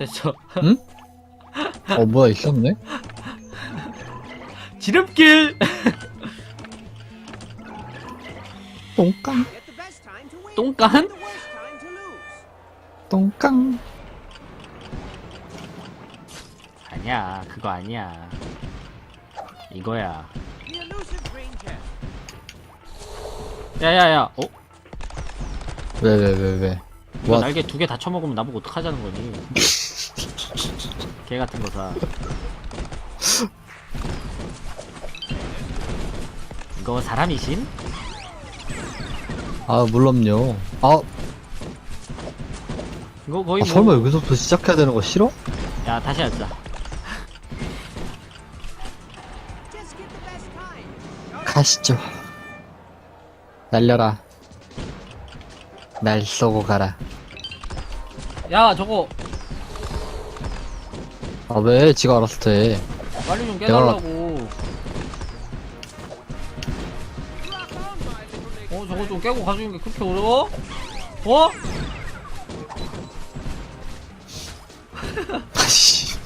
됐어. 어 뭐야 있었네? 지름길. 똥깡. 똥간? 똥깡 아니야, 그거 아니야. 이거야. 야야야. 어? 왜왜왜 왜? 이거 와 날개 두 개 다 쳐먹으면 나보고 어떡하자는 거니? 개 같은 거 사. 이거 사람이신? 아 물론요. 아, 이거 거의 아 뭐. 설마 여기서부터 시작해야 되는 거 싫어? 야 다시 하자. 가시죠. 날려라. 날 쏘고 가라. 야 저거 아 왜? 지가 알아서 해. 빨리 좀 깨달라고. 어 저거 좀 깨고 가주는 게 그렇게 어려워? 어? 아씨.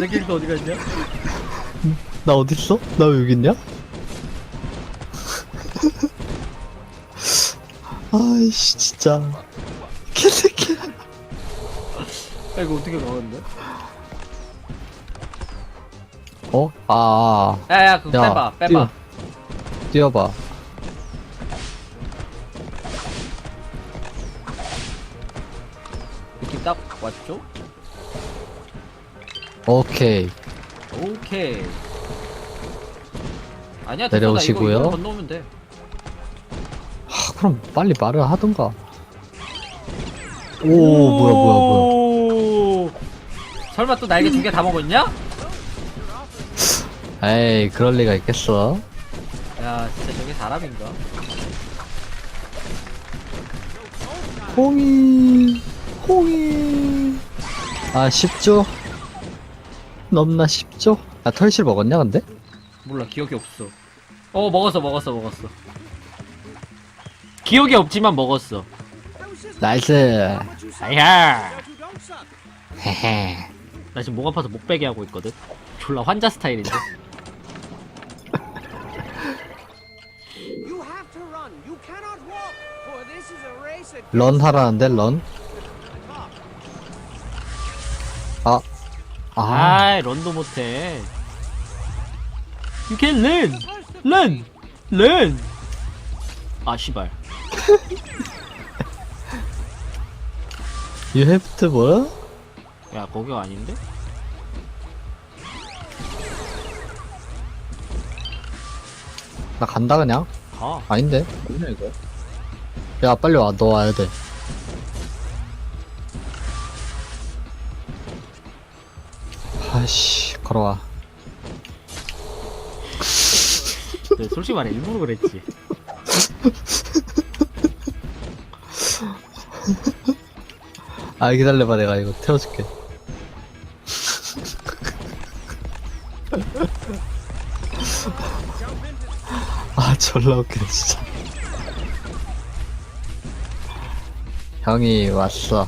내 캐릭터 어디 갔냐? 나 어딨어? 나 왜 여기 있냐? 아이씨 진짜 이거 어떻게 가는데? 어? 아, 아. 야야 그거 야, 빼봐 빼봐. 뛰어. 뛰어봐 느낌 딱 왔죠? 오케이 오케이. 아니야 됐어, 내려오시고요. 나 이거, 이거 건너오면 돼. 하, 그럼 빨리 말을 하던가 오 뭐야 뭐야 뭐야. 설마 또 날개 두 개 다 먹었냐? 에이 그럴 리가 있겠어 야 진짜 저게 사람인가? 홍이 홍이 아 쉽죠? 넘나 쉽죠? 아 털실 먹었냐 근데? 몰라 기억이 없어. 어 먹었어 먹었어 먹었어. 기억이 없지만 먹었어. 나이스. 아야. 헤헤 나 지금 목 아파서 목 베게 하고 있거든. 졸라 환자 스타일인데. You have to run. You cannot walk. For this is a race at 런 하라는데 런? 아 아, 아이 런도 못해. You can learn, learn, learn. 아 씨발. you have to 뭐야? 야 거기가 아닌데? 나 간다 그냥. 가. 아닌데? 뭐냐 이거? 야 빨리 와. 너 와야 돼. 아씨 걸어와. 네, 솔직히 말해 일부러 그랬지. 아 기다려봐 내가 이거 태워줄게 졸라 웃기네 진짜 형이 왔어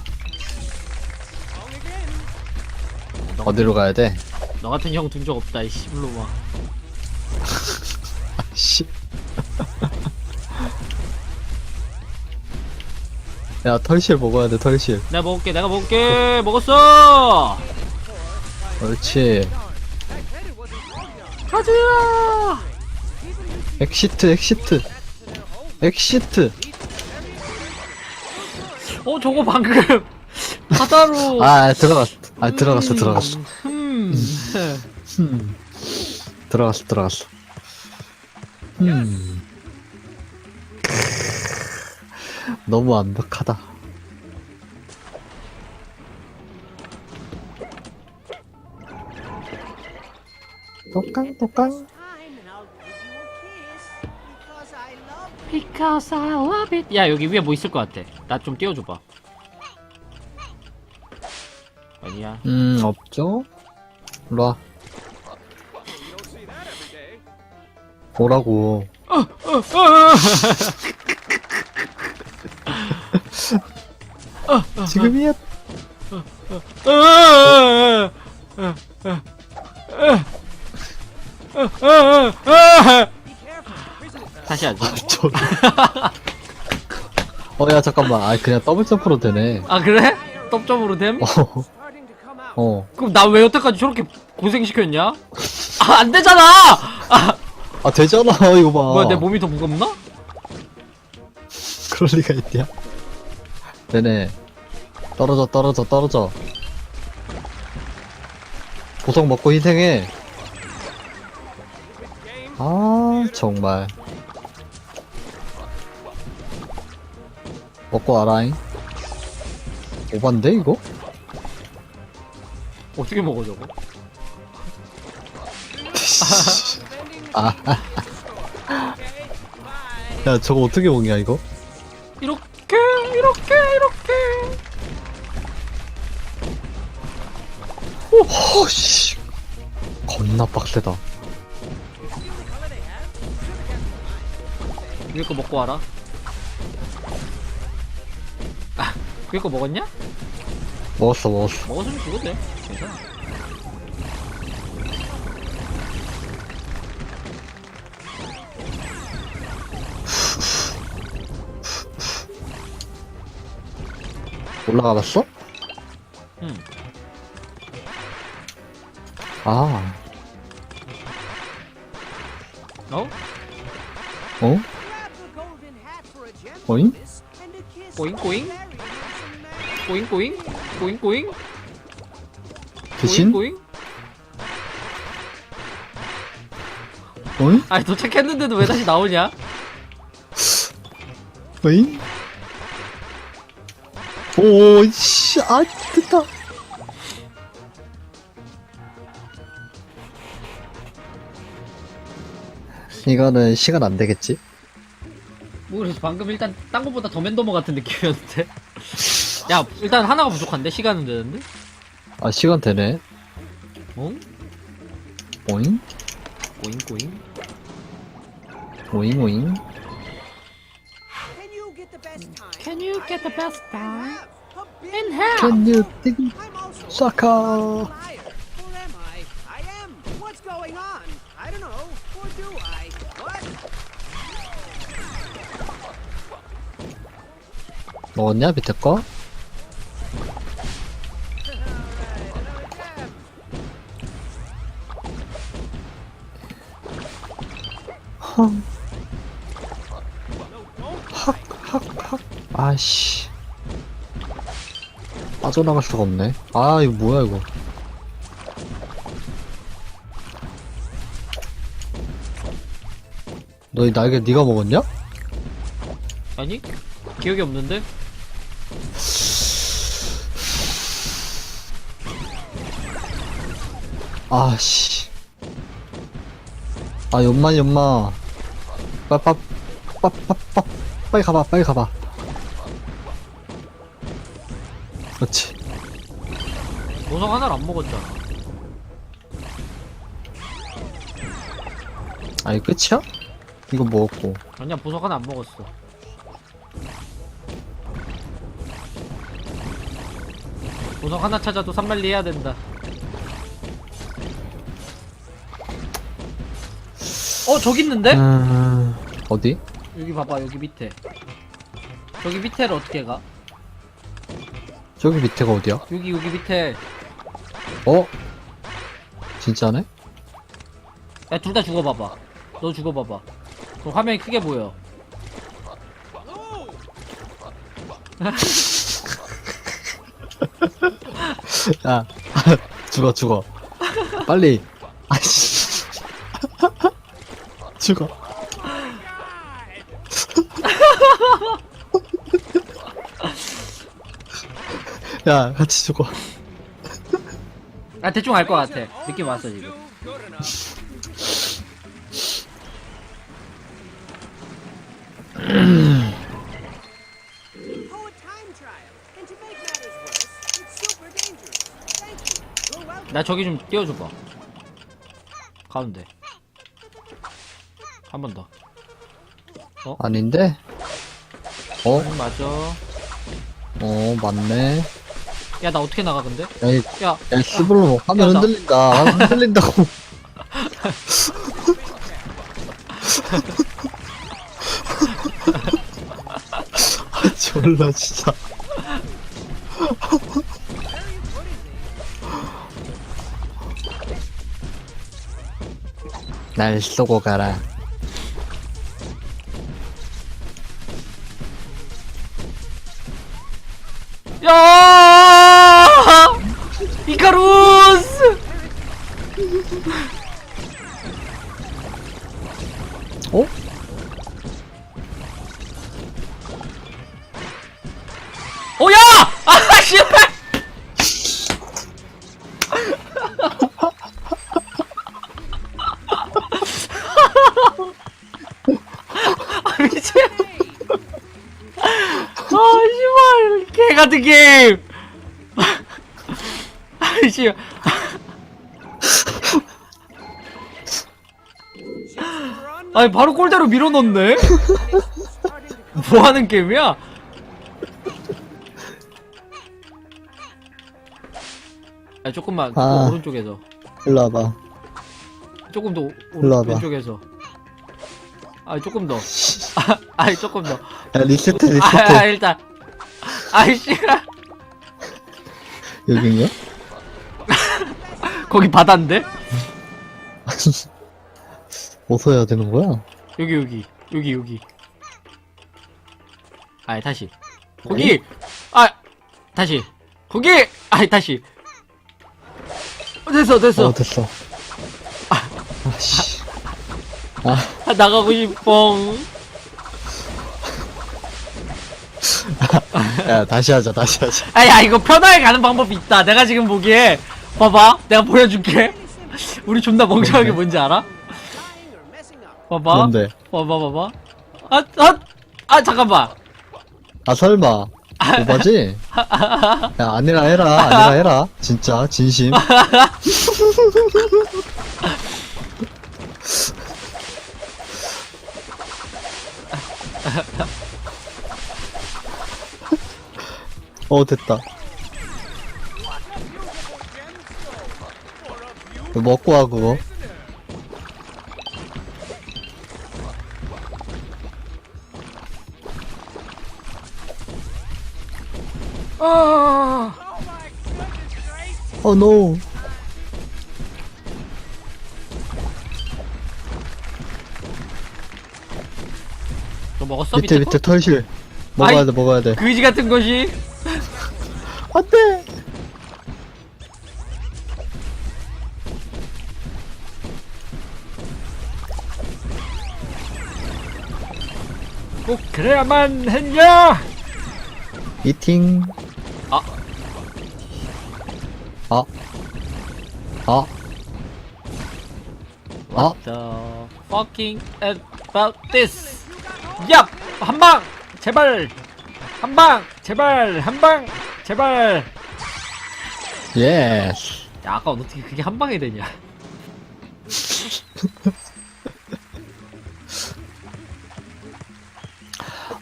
너, 어디로 가야 돼? 너 같은 형 둔 적 없다 이 씨불로마. 씨. 야 털실 먹어야 돼 털실 내가 먹을게 내가 먹을게 먹었어. 그렇지 가자. 엑시트 엑시트 엑시트 어 저거 방금 바다로. 아 들어갔어 아 들어갔어 음, 들어갔어 음. 음. 들어갔어 들어갔어 음. 너무 완벽하다 똑깡 똑깡 Because I love it. 야 여기 위에 뭐 있을 것 같아. 나 좀 띄워줘봐. 아니야. 음 없죠? 일로와 오라고 지금이야. 하지. 저. 어, 야, 잠깐만. 아, 그냥 더블 점프로 되네. 아 그래? 떡점으로 됨? 어. 어. 그럼 나 왜 여태까지 저렇게 고생시켰냐? 아 안 되잖아! 아 아, 되잖아, 이거 봐. 뭐야 내 몸이 더 무겁나? 그럴 리가 있냐? 네네. 떨어져, 떨어져, 떨어져. 보석 먹고 희생해. 아, 정말. 먹고 알아잉. 오반데, 이거? 어떻게 먹어 저거? 아. 야, 저거 어떻게 먹냐, 이거? 이렇게 이렇게 이렇게 허씨. 겁나 빡세다. 위에 거 먹고 와라 아 위에 거 먹었냐? 먹었어, 먹었어. 먹었으면 죽었네 괜찮아 올라가 봤어? 응 아, 어? 어? For a 꼬잉 꼬잉 꼬잉 꼬잉 대신? 꼬잉 어잉? 아니 도착했는데도 왜 다시 나오냐? 어잉? 오, 씨, 아, 됐다. 이거는 시간 안 되겠지? 모르겠어 방금 일단 딴 것보다 더 맨더머 같은 느낌이었는데 야 일단 하나가 부족한데 시간은 되는데 아, 시간 되네. 어? 오잉? 꼬잉 꼬잉 오잉, 오잉. Can you get the best time? Can you get the best time? In hell Can you think? I'm also Sucker. a liar. Or am I? I am. What's going on? I don't know. Or do I? What? 먹었냐, 밑에 거? 헝. 학, 학, 학. 아씨. 빠져나갈 수가 없네. 아, 이거 뭐야, 이거. 너 이 날개 네가 먹었냐? 아니 기억이 없는데 아씨. 아, 연마, 연마. 빠, 빠, 빠, 빠, 빠. 빨리 가봐, 빨리 가봐. 그렇지. 보석 하나를 안 먹었잖아 아, 이 끝이야? 이거 먹었고. 아니야 보석 하나 안 먹었어 보석 하나 찾아도 산말리 해야 된다 어 저기 있는데? 음, 어디? 여기 봐봐 여기 밑에 여기 밑에를 어떻게 가? 저기 밑에가 어디야? 여기 여기 밑에 어? 진짜네? 야 둘 다 죽어봐봐 너 죽어봐봐 그럼 화면이 크게 보여 야, 죽어, 죽어. 빨리. 아이씨. 죽어. 야, 같이 죽어. 아 대충 알 것 같아 느낌 왔어 지금 Oh. 나 저기 좀 띄워줘봐 가운데 한 번더 아닌데? 어? 응 맞아 어, 맞네. 야 나 어떻게 나가 근데? 야, 이- 야 야, 스블로 화면 야, 나- 흔들린다. 화면 흔들린다고. 아, 졸라, 진짜. 날 쏘고 가라. 야! 이카루스! 어? 오야! 아 씨발 같은 게임. 아 씨발. 아니 바로 골대로 밀어넣네? 뭐 하는 게임이야? 아 조금만 또 아. 오른쪽에서. 일로 와봐. 조금 더 오- 일로 와봐. 왼쪽에서. 아 조금 더. 아, 아이 조금 더. 야, 리셋해, 아, 리셋해. 아 일단 아이씨. 여긴가? 거기 바다인데? 어디서 해야 되는 거야? 여기 여기. 여기 여기. 아이 다시. 거기! 아 다시. 거기! 아이 다시. 어, 됐어 됐어. 어, 됐어. 아, 씨. 아, 아, 나가고 싶어 야, 다시 하자, 다시 하자. 아야 이거 편하게 가는 방법이 있다 내가 지금 보기에 봐봐 내가 보여줄게 우리 존나 멍청하게 뭔지 알아? 봐봐 뭔데? 봐봐 봐봐 아, 아, 아 잠깐만 아, 설마. 오바지? 야, 아니라 해라, 아니라 해라. 진짜, 진심. 어, 됐다. 이거 먹고 와, 그거. 아, 어, 노. 너 먹었어 밑에, 밑에 밑에 털실. 먹어야 아이. 돼, 먹어야 돼. 그지 같은 것이 안 돼! 꼭 그래야만 했냐 이팅. 아. 아. 아. 아. What the fucking about this 얍! 한방! 제발! 한방! 제발! 한방! 제발! 예스. 야 아까 어떻게 그게 한방이 되냐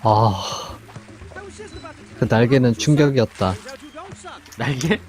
아. 그 날개는 충격이었다. 날개?